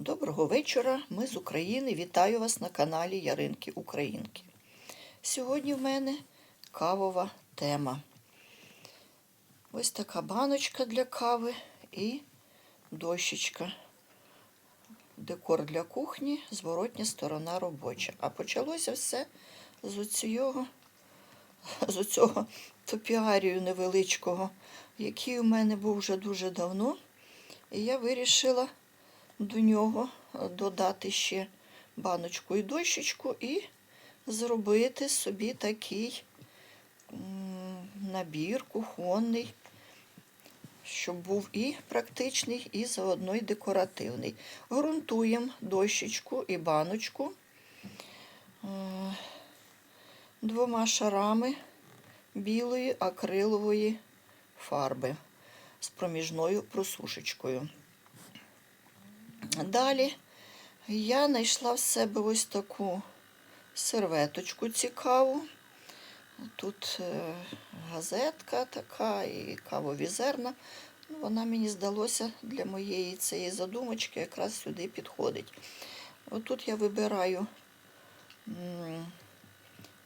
Доброго вечора. Ми з України. Вітаю вас на каналі Яринки Українки. Сьогодні в мене кавова тема. Ось така баночка для кави і дощечка. Декор для кухні, зворотня сторона робоча. А почалося все з цього, з цього топіарію невеличкого, який у мене був вже дуже давно. І я вирішила до нього додати ще баночку і дощечку і зробити собі такий набір кухонний, щоб був і практичний, і заодно й декоративний. Грунтуємо дощечку і баночку е, двома шарами білої акрилової фарби з проміжною просушечкою. Далі я знайшла в себе ось таку серветочку цікаву. Тут е, газетка така і кавові зерна. Ну, Вона мені здалося для моєї цієї задумочки якраз сюди підходить. Отут я вибираю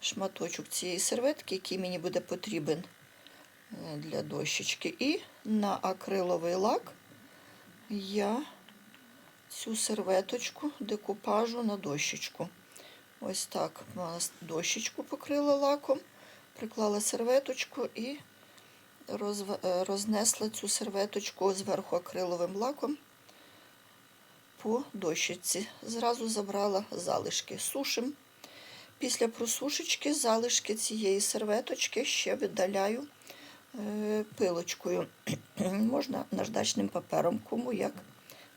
шматочок цієї серветки, який мені буде потрібен е, для дощечки. І на акриловий лак я цю серветочку декупажу на дощечку. Ось так дощечку покрила лаком, приклала серветочку і розв... е, рознесла цю серветочку зверху акриловим лаком по дощечці. Зразу забрала залишки. Сушим. Після просушечки залишки цієї серветочки ще видаляю е, пилочкою. Можна наждачним папером, кому як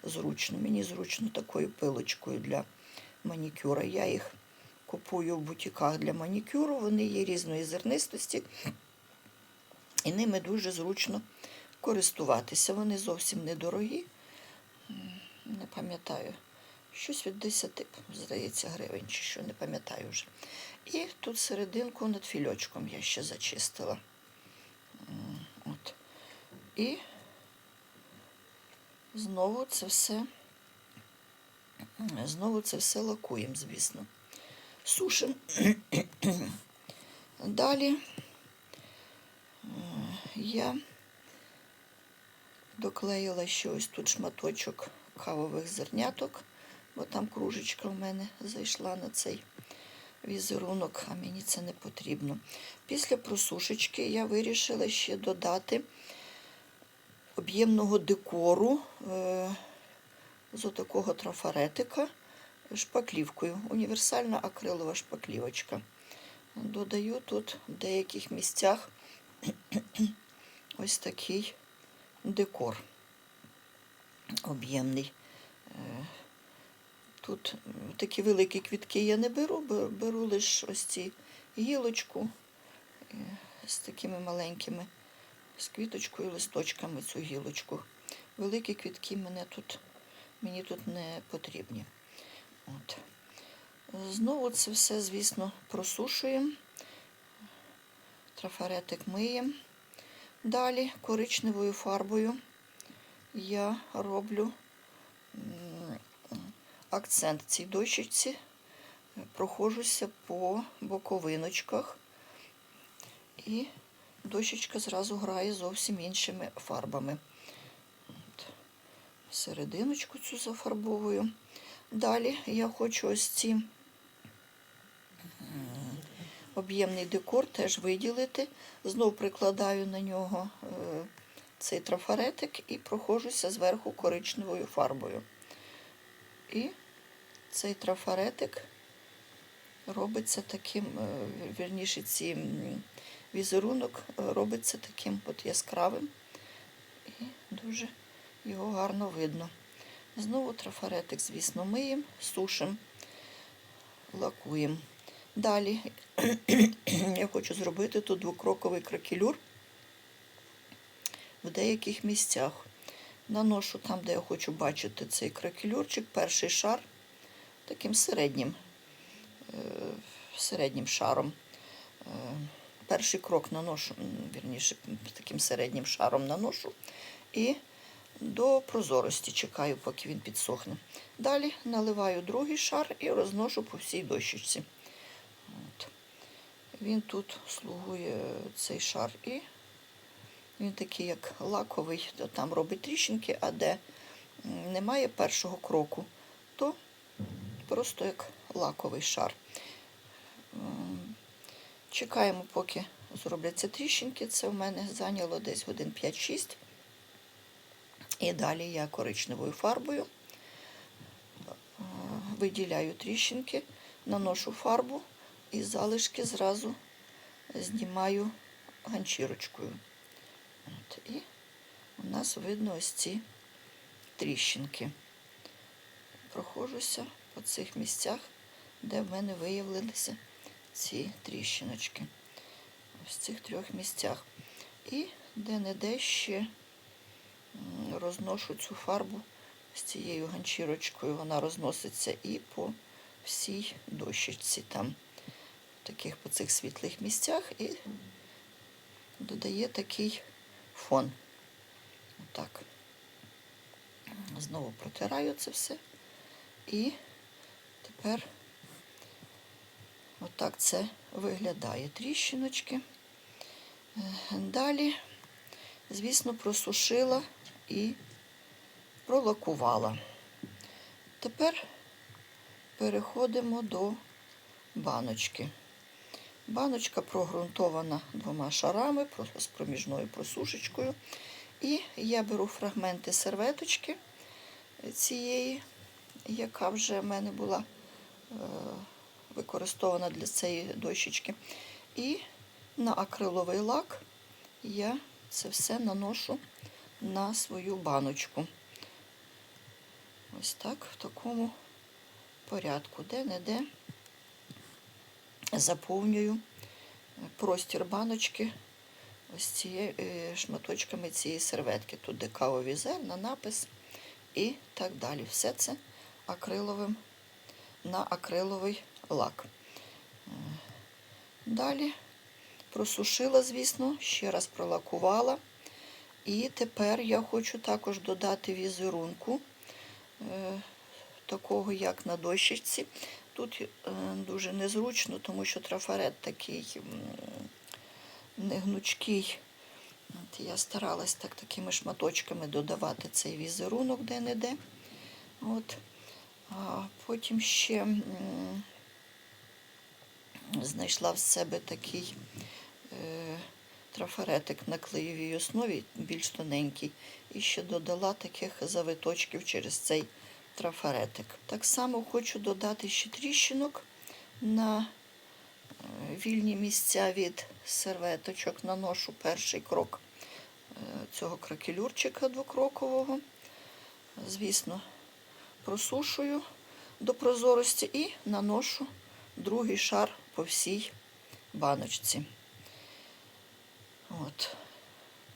зручно. Мені зручно такою пилочкою для манікюра. Я їх купую в бутіках для манікюру, вони є різної зернистості, і ними дуже зручно користуватися. Вони зовсім недорогі. Не пам'ятаю, щось від 10, здається, гривень, чи що, не пам'ятаю вже. І тут серединку над фільочком я ще зачистила. От. І знову це все, знову це все лакуємо, звісно. Сушимо. Далі е, я доклеїла ще ось тут шматочок кавових зерняток, бо там кружечка в мене зайшла на цей візерунок, а мені це не потрібно. Після просушечки я вирішила ще додати об'ємного декору е, з отакого трафаретика шпаклівкою. Універсальна акрилова шпаклівочка. Додаю тут в деяких місцях ось такий декор об'ємний. Е, Тут такі великі квітки я не беру, беру лише ось ці гілочку е, з такими маленькими з квіточкою, листочками цю гілочку. Великі квітки мене тут, мені тут не потрібні. От. Знову це все, звісно, просушуємо, трафаретик миємо. Далі коричневою фарбою я роблю акцент цій дощечці, проходжуся по боковиночках і дощечка зразу грає зовсім іншими фарбами. Серединочку цю зафарбовую. Далі я хочу ось ці об'ємний декор теж виділити. Знов прикладаю на нього е, цей трафаретик і проходжуся зверху коричневою фарбою. І цей трафаретик робиться таким, е, вірніше, ці візерунок робиться таким от яскравим і дуже його гарно видно. Знову трафаретик, звісно, миємо, сушимо, лакуємо. Далі я хочу зробити тут двокроковий кракелюр в деяких місцях. Наношу там, де я хочу бачити цей кракелюрчик, перший шар таким середнім, е, середнім шаром. Перший крок наношу, вірніше, таким середнім шаром наношу і до прозорості. Чекаю, поки він підсохне. Далі наливаю другий шар і розношу по всій дощечці. От. Він тут слугує цей шар і він такий, як лаковий, то там робить тріщинки, а де немає першого кроку, то просто як лаковий шар. Чекаємо, поки зробляться тріщинки. Це в мене зайняло десь годин 5-6. І далі я коричневою фарбою е, виділяю тріщинки, наношу фарбу і залишки зразу знімаю ганчірочкою. От, і у нас видно ось ці тріщинки. Проходжуся по цих місцях, де в мене виявилися ці тріщиночки. В цих трьох місцях. І де-не-де ще розношу цю фарбу з цією ганчірочкою. Вона розноситься і по всій дощечці там, таких по цих світлих місцях, і додає такий фон. Отак. Знову протираю це все. І тепер отак це виглядає. Тріщиночки. Е, Далі, звісно, просушила і пролакувала. Тепер переходимо до баночки. Баночка прогрунтована двома шарами з проміжною просушечкою. І я беру фрагменти серветочки цієї, яка вже в мене була е, використована для цієї дощечки. І на акриловий лак я це все наношу на свою баночку. Ось так, в такому порядку, де-не-де заповнюю простір баночки ось цією е, шматочками цієї серветки. Тут де кавові зерна, напис і так далі. Все це акриловим на акриловий лак. Далі просушила, звісно, ще раз пролакувала. І тепер я хочу також додати візерунку, е, такого як на дощечці. Тут е, дуже незручно, тому що трафарет такий негнучкий. От я старалась так такими шматочками додавати цей візерунок де-не-де. От. А потім ще знайшла в себе такий е, трафаретик на клеєвій основі, більш тоненький, і ще додала таких завиточків через цей трафаретик. Так само хочу додати ще тріщинок на е, вільні місця від серветочок. Наношу перший крок е, цього кракелюрчика двокрокового. Звісно, просушую до прозорості і наношу другий шар по всій баночці. От.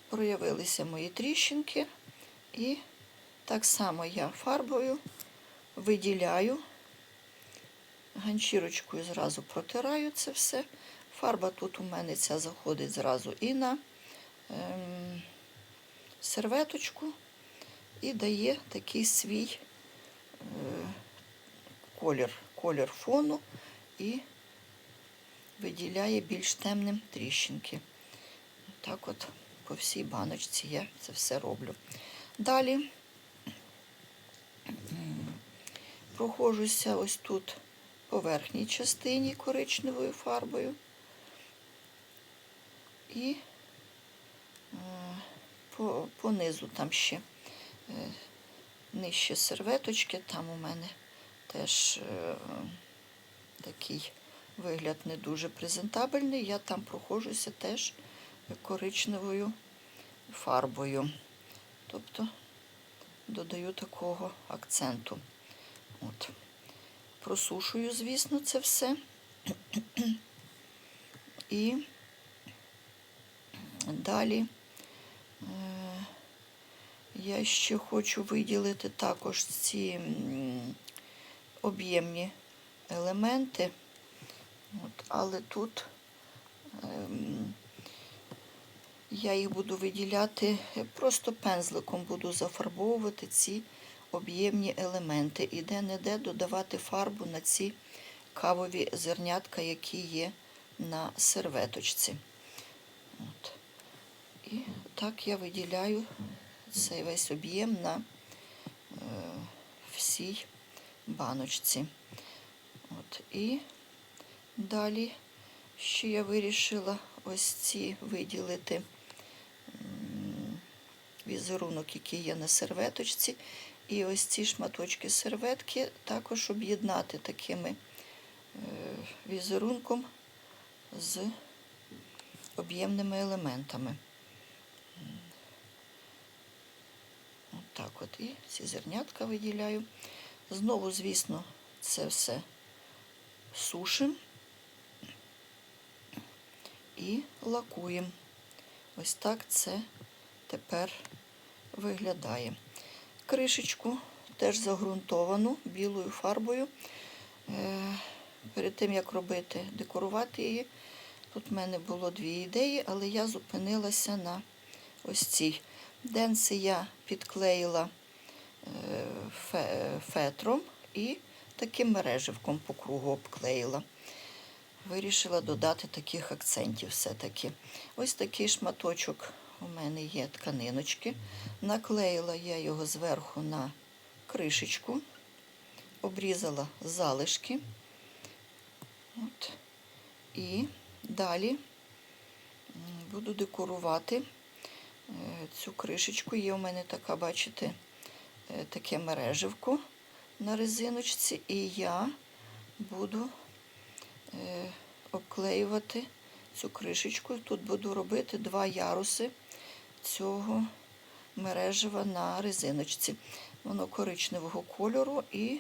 Проявилися мої тріщинки, і так само я фарбою виділяю, ганчірочкою зразу протираю це все. Фарба тут у мене ця заходить зразу і на ем, серветочку, і дає такий свій е, колір, колір фону і виділяє більш темним тріщинки. Так от по всій баночці я це все роблю. Далі м, проходжуся ось тут по верхній частині коричневою фарбою. І по, по низу там ще е, нижче серветочки, там у мене теж е, такий вигляд не дуже презентабельний. Я там проходжуся теж коричневою фарбою. Тобто додаю такого акценту. От. Просушую, звісно, це все. І далі е, я ще хочу виділити також ці об'ємні елементи. От, але тут ем, Я їх буду виділяти, е, просто пензликом буду зафарбовувати ці об'ємні елементи. І де-не-де додавати фарбу на ці кавові зернятка, які є на серветочці. От. І так я виділяю цей весь об'єм на е, всій баночці. От. І далі ще я вирішила ось ці виділити візерунок, який є на серветочці. І ось ці шматочки серветки також об'єднати такими е, візерунком з об'ємними елементами. От так от. І ці зернятка виділяю. Знову, звісно, це все сушимо і лакуємо. Ось так це тепер виглядає. Кришечку теж загрунтовану білою фарбою. Е, Перед тим, як робити, декорувати її, тут в мене було дві ідеї, але я зупинилася на ось цій. Денси я підклеїла е, фетром і таким мереживком по кругу обклеїла. Вирішила додати таких акцентів все-таки. Ось такий шматочок у мене є тканиночки. Наклеїла я його зверху на кришечку, обрізала залишки. От. І далі буду декорувати е, цю кришечку. Є у мене така, бачите, е, таке мереживко на резиночці, і я буду обклеювати цю кришечку. Тут буду робити два яруси цього мережева на резиночці. Воно коричневого кольору і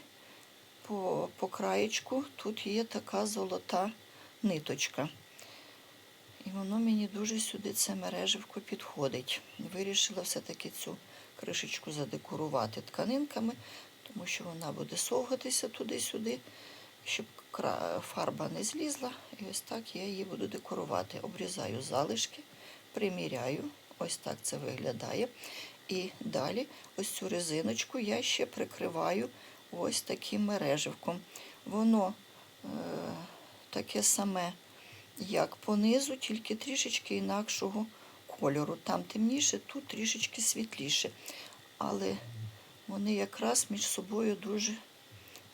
по, по краєчку тут є така золота ниточка. І воно мені дуже сюди це мереживко підходить. Вирішила все-таки цю кришечку задекорувати тканинками, тому що вона буде совгатися туди-сюди, щоб фарба не злізла. І ось так я її буду декорувати. Обрізаю залишки, приміряю. Ось так це виглядає. І далі ось цю резиночку я ще прикриваю ось таким мереживком. Воно е, таке саме, як понизу, тільки трішечки інакшого кольору. Там темніше, тут трішечки світліше. Але вони якраз між собою дуже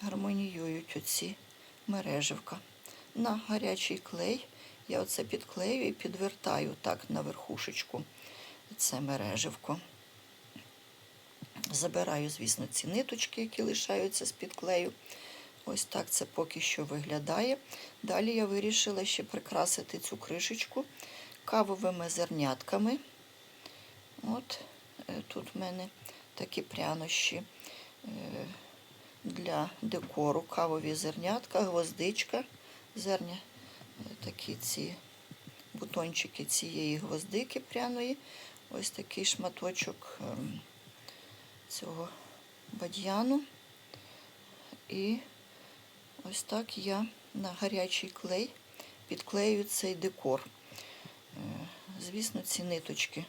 гармоніюють оці мереживка. На гарячий клей я оце підклею і підвертаю так на верхушечку це мереживко. Забираю, звісно, ці ниточки, які лишаються з-під клею. Ось так це поки що виглядає. Далі я вирішила ще прикрасити цю кришечку кавовими зернятками. От е, тут в мене такі прянощі е, для декору, кавові зернятка, гвоздичка, зерня, е, такі ці бутончики цієї гвоздики пряної. Ось такий шматочок ем, цього бадьяну. І ось так я на гарячий клей підклею цей декор. Е, Звісно, ці ниточки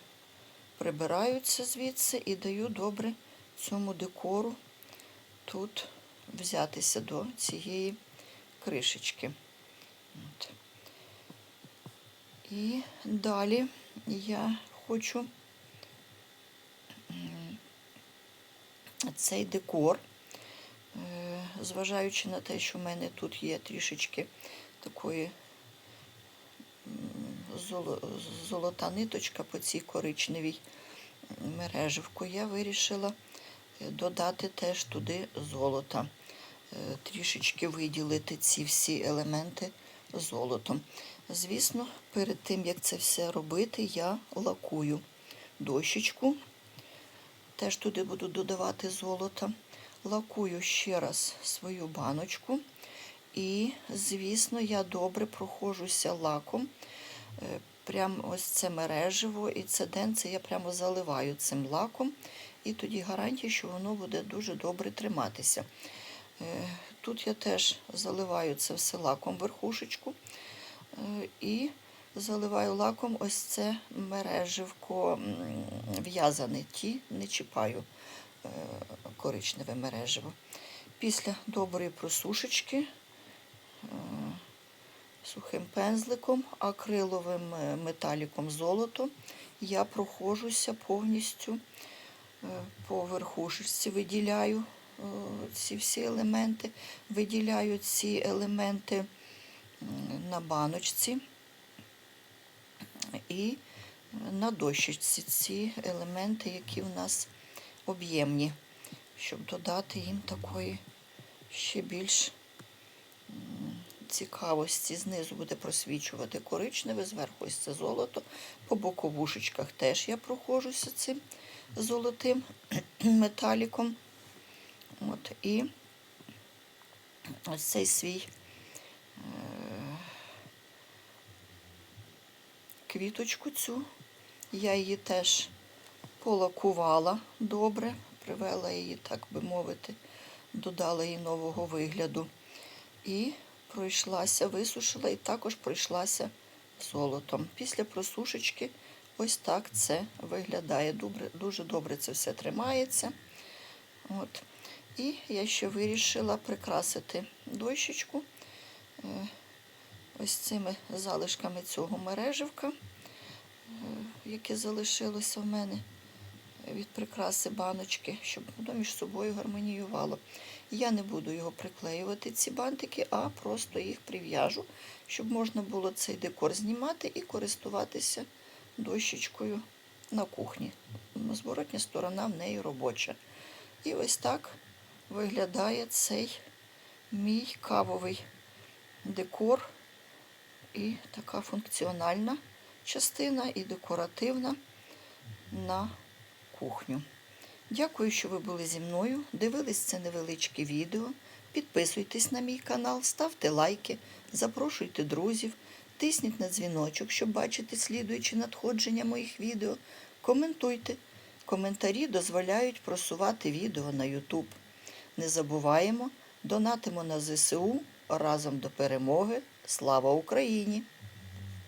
прибираються звідси і даю добре цьому декору тут взятися до цієї кришечки. От. І далі я хочу цей декор, е, зважаючи на те, що в мене тут є трішечки такої золота ниточка по цій коричневій мереживку, я вирішила додати теж туди золота, Е, трішечки виділити ці всі елементи золотом. Звісно, перед тим, як це все робити, я лакую дощечку. Теж туди буду додавати золото. Лакую ще раз свою баночку. І, звісно, я добре проходжуся лаком. Е, Прям ось це мереживо і це денце я прямо заливаю цим лаком. І тоді гарантія, що воно буде дуже добре триматися. Е, Тут я теж заливаю це все лаком верхушечку. Е, І заливаю лаком ось це мереживко в'язане. Ті не чіпаю е, коричневе мереживо. Після доброї просушечки сухим пензликом, акриловим металіком золото я проходжуся повністю по верхушечці, виділяю е, ці всі елементи, виділяю ці елементи на баночці і на дощечці ці елементи, які в нас об'ємні, щоб додати їм такої ще більш цікавості. Знизу буде просвічувати коричневе, зверху ось це золото. По боковушечках теж я проходжуся цим золотим металіком. От, і ось цей свій е, квіточку цю. Я її теж полакувала добре, привела її, так би мовити, додала їй нового вигляду. І пройшлася, висушила і також пройшлася золотом. Після просушечки ось так це виглядає. Добре, дуже добре це все тримається. От. І я ще вирішила прикрасити дощечку е, ось цими залишками цього мереживка, е, яке залишилося в мене від прикраси баночки, щоб воно між собою гармоніювало. Я не буду його приклеювати, ці бантики, а просто їх прив'яжу, щоб можна було цей декор знімати і користуватися дощечкою на кухні. Зворотня сторона в неї робоча. І ось так виглядає цей мій кавовий декор. І така функціональна частина, і декоративна на кухню. Дякую, що ви були зі мною. Дивились це невеличке відео. Підписуйтесь на мій канал, ставте лайки, запрошуйте друзів, тисніть на дзвіночок, щоб бачити слідуючі надходження моїх відео. Коментуйте. Коментарі дозволяють просувати відео на YouTube. Не забуваємо, донатимо на ЗСУ разом до перемоги. Слава Україні!